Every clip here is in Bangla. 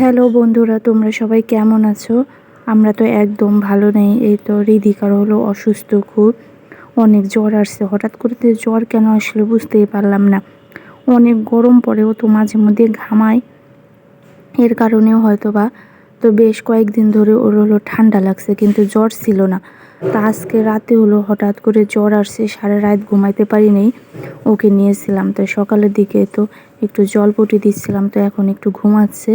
হ্যালো বন্ধুরা, তোমরা সবাই কেমন আছো? আমরা তো একদম ভালো নেই। এই তো রিধিকার হলো অসুস্থ খুব। অনেক জ্বর আসছে। হঠাৎ করে তো জ্বর কেন আসলে বুঝতেই পারলাম না। অনেক গরম পড়েও তো মাঝে মধ্যে ঘামায় এর কারণেও হয়তো বা তো বেশ কয়েকদিন ধরে ওর হলো ঠান্ডা লাগছে, কিন্তু জ্বর ছিল না। তা আজকে রাতে হলো হঠাৎ করে জ্বর আসছে, সারা রাত ঘুমাইতে পারি নেই ওকে নিয়েছিলাম। তো সকালের দিকে তো একটু জল পটি দিচ্ছিলাম, তো এখন একটু ঘুমাচ্ছে।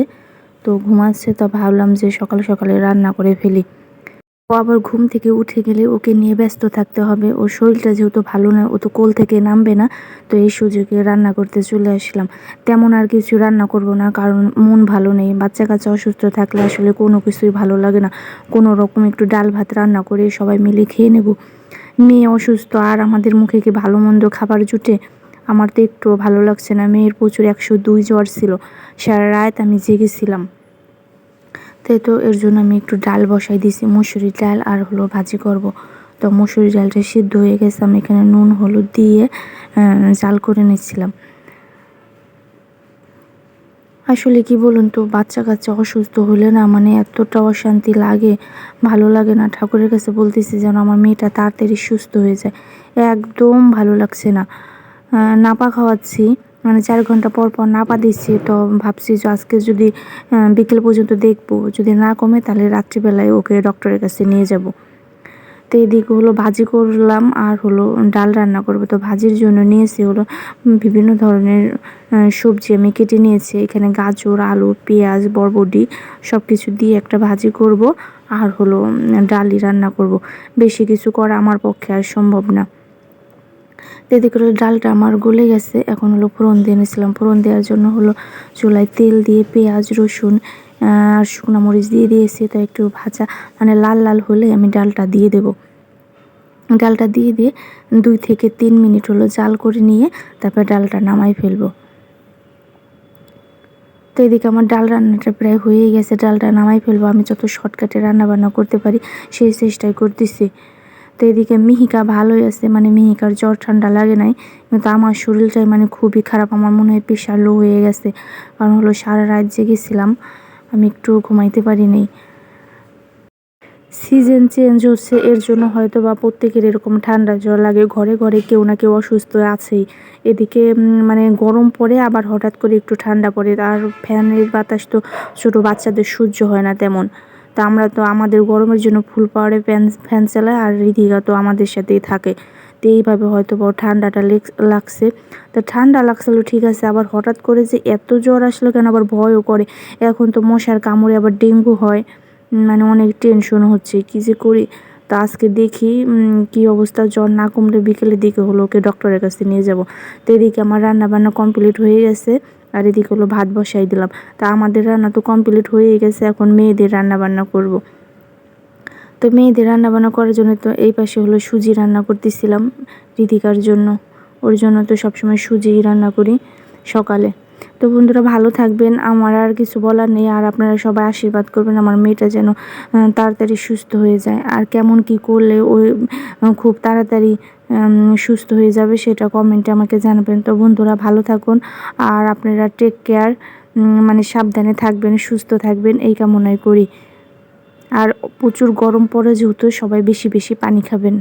তো ঘুমাচ্ছে তো ভাবলাম যে সকাল সকালে রান্না করে ফেলি। ও আবার ঘুম থেকে উঠে গেলে ওকে নিয়ে ব্যস্ত থাকতে হবে। ওর শরীরটা যেহেতু ভালো নয় ও তো কোল থেকে নামবে না, তো এই সুযোগে রান্না করতে চলে আসলাম। তেমন আর কিছু রান্না করব না, কারণ মন ভালো নেই। বাচ্চা কাচ্চা অসুস্থ থাকলে আসলে কোনো কিছুই ভালো লাগে না। কোনো রকম একটু ডাল ভাত রান্না করে সবাই মিলে খেয়ে নেব। মেয়ে অসুস্থ, আর আমাদের মুখে কি ভালো মন্দ খাবার জুটে? আমার তো একটুও ভালো লাগছে না। মেয়ের প্রচুর একশো দুই জ্বর ছিল। সারা রাত আমি জেগেছিলাম। তাই তো এর জন্য আমি একটু ডাল বসাই দিয়েছি মুসুরির ডাল আর হলো ভাজি করব। তো মুসুরি ডালটা সিদ্ধ হয়ে গেছে, আমি এখানে নুন, হলুদ দিয়ে জাল করে নিচ্ছিলাম। আসলে কি বলুন তো, বাচ্চা কাচ্চা অসুস্থ হলে না মানে এতটা অশান্তি লাগে, ভালো লাগে না। ঠাকুরের কাছে বলতেছি যেন আমার মেয়েটা তাড়াতাড়ি সুস্থ হয়ে যায়, একদম ভালো লাগছে না। নাপা খাওয়াচ্ছি। মানে চার ঘণ্টা পর পর নাপা দিচ্ছি তো ভাবছি যে আজকে যদি বিকেল পর্যন্ত দেখব, যদি না কমে তাহলে রাত্রিবেলায় ওকে ডক্টরের কাছে নিয়ে যাব। তো এদিকে হলো ভাজি করলাম আর হলো ডাল রান্না করব। তো ভাজির জন্য নিয়েছি হলো বিভিন্ন ধরনের সবজি আমি কেটে নিয়েছি। এখানে গাজর, আলু, পেঁয়াজ, বরবটি সব কিছু দিয়ে একটা ভাজি করব আর হলো ডালি রান্না করব। বেশি কিছু করা আমার পক্ষে আর সম্ভব না। এদিকে হলো ডালটা আমার গলে গেছে। এখন হলো ফোড়ন দিয়ে নিয়েছিলাম ফোড়ন দেওয়ার জন্য হলো চুলায় তেল দিয়ে পেঁয়াজ, রসুন আর শুকনো মরিচ দিয়ে দিয়েছি। তো একটু ভাজা মানে লাল লাল হলে আমি ডালটা দিয়ে দেব। ডালটা দিয়ে দিয়ে দুই থেকে তিন মিনিট হলো জাল করে নিয়ে তারপর ডালটা নামাই ফেলব। তো এদিকে আমার ডাল রান্নাটা প্রায় হয়েই গেছে। ডালটা নামাই ফেলব। আমি যত শর্টকাটে রান্না বান্না করতে পারি, সেই চেষ্টাই করতেছি। তো এদিকে মিহিকা ভালোই আছে মানে মিহিকার জ্বর ঠান্ডা লাগে নাই, কিন্তু আমার শরীরটাই মানে খুবই খারাপ, আমার মনে হয় প্রেশার লো হয়ে গেছে। কারণ হলো সারা রাত জেগেছিলাম আমি একটু ঘুমাইতে পারি পারিনি। সিজন চেঞ্জ হচ্ছে, এর জন্য হয়তো বা প্রত্যেকের এরকম ঠান্ডা জ্বর লাগে, ঘরে ঘরে কেউ না কেউ অসুস্থ আছেই। এদিকে মানে গরম পড়ে, আবার হঠাৎ করে একটু ঠান্ডা পড়ে, আর ফ্যানের বাতাস তো ছোটো বাচ্চাদের সহ্য হয় না তেমন। তা আমরা তো আমাদের গরমের জন্য ফুল পাওয়ারে ফ্যান ফ্যান চালাই আর রিদিকা তো আমাদের সাথেই থাকে। তো এইভাবে হয়তো বা ঠান্ডাটা লাগছে। তা ঠান্ডা লাগছিল, ঠিক আছে, আবার হঠাৎ করে যে এত জ্বর আসলো কেন, আবার ভয়ও করে। এখন তো মশার কামড়ে আবার ডেঙ্গু হয়। মানে অনেক টেনশন হচ্ছে, কী যে করি? তা আজকে দেখি কি অবস্থা, জ্বর না কমলে বিকেলের দিকে হলো ওকে ডক্টরের কাছে নিয়ে যাব। তো এদিকে আমার রান্না বান্না কমপ্লিট হয়ে গেছে। আর এদিকে হলো ভাত বসাই দিলাম। তা আমাদের রান্না তো কমপ্লিট হয়ে গেছে, এখন মেয়েদের রান্না বান্না করব। তো মেয়েদের রান্না বান্না করার জন্য তো এই পাশে হলো সুজি রান্না করতেছিলাম রিতিকার জন্য। ওর জন্য তো সবসময় সুজি রান্না করি সকালে। তো বন্ধুরা ভালো থাকবেন। আমার আর কিছু বলার নেই। আর আপনারা সবাই আশীর্বাদ করবেন। আমার মেয়েটা যেন তাড়াতাড়ি সুস্থ হয়ে যায়। আর কেমন কি করলে ওই খুব তাড়াতাড়ি সুস্থ হয়ে যাবে সেটা কমেন্টে আমাকে জানাবেন। তো বন্ধুরা ভালো থাকুন। আর আপনারা টেক কেয়ার মানে সাবধানে থাকবেন, সুস্থ থাকবেন। এই কামনাই করি। আর প্রচুর গরম পড়ে যেহেতু সবাই বেশি বেশি পানি খাবেন।